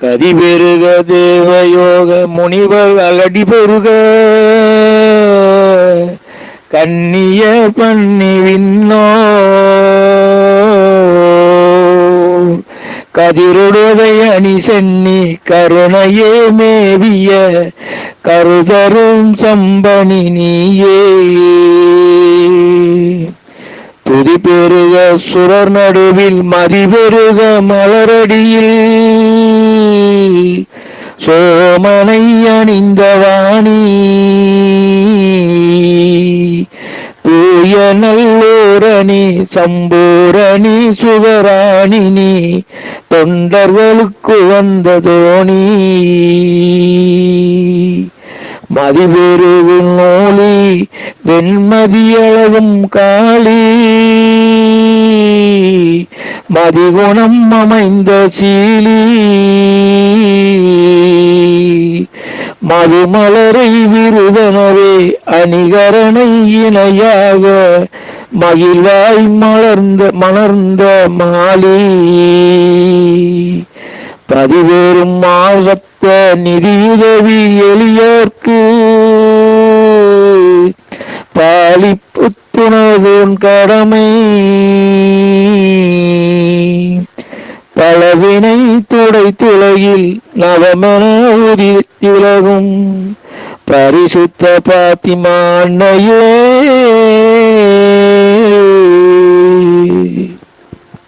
கதி பெருக தேவயோக முனிவர் அலடி பெருக. கண்ணிய பண்ணி விண்ணோ. கதிருடுவை அணி சென்னி கருணையே மேவிய. கருதரும் சம்பனி நீயே. துதி பெருக சுரர் நடுவில் மதி பெருக மலரடியில். சோமனை அணிந்த வாணி. தூய நல்லோரணி சம்பூரணி சுகராணினி தொண்டர்களுக்கு வந்த தோணி. மதிபெருகும் நூலி வெண்மதியளவும் காளி மதிகுணம் அமைந்த சீலி. மதுமலரை விருதனவே அணிகரனை இணையாக மகிழ்வாய் மலர்ந்த மலர்ந்த மாலி. பதிவேறும் மாசத்த நிதியுதவி எளியோர்க்கு. பாலிப்பு துணதோன் கடமை. அளவினை துடை துளையில் நவமென உதித்திலகும் பரிசுத்த பாத்திமா அன்னையே.